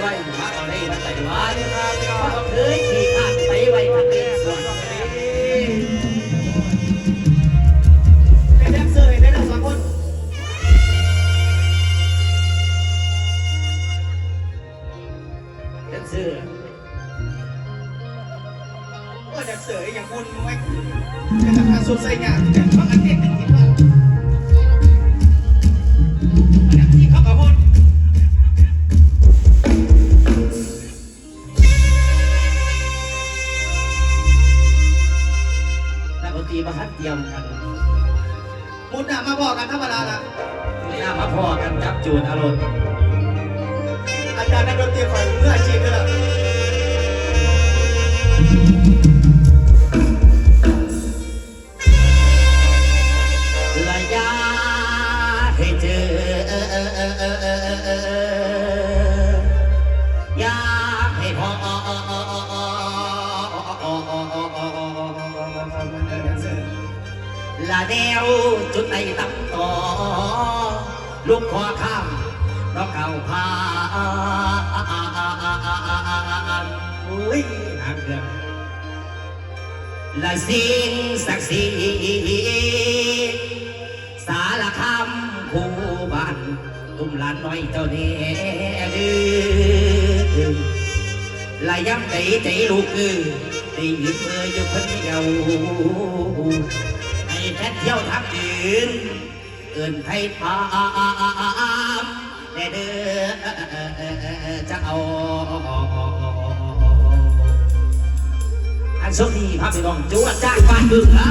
ไว้มาเอาได้มาใส่ไว้ครับก็เคยขี่ขาดไปไว้ทางเดินสวนเป็นแดนเซอร์ได้ทั้งสองคนแดนเซอร์ก็จะเสยอย่างคุณไว้เป็นราสุดใส่งานแต่เพราอันเด็ดที่ว่า นักดนตรีมาคัดเตรียมกันมุดน่ะมาบอกกันธรรมดาละไม่น่ามาพ่อกันจับจูนอารมณ์อาจารย์นักดนตรีฝ่ายเมื่ออาชีพเลยล่ะระยะให้เจออยากให้พอ ละแนวจุดไหนตั้งต่อ ลูกขอข้ามเพราเก่าพานอุ้ยหางเกืองและสิ่งศักดิ์สิทธิ์สารคำคู่บ้านตุ้มหลานน้อยเจ้าเนี่ดื้อละย้ำใจใจลูกคือได้ยินเมื่ออยู่คนเดียว แค่เที่ยวทักยืนเอื่นให้ปามแต่เด้อจะเอาอันโชคดีพระพี่น้องจวดจ้างบ้านบึงนะ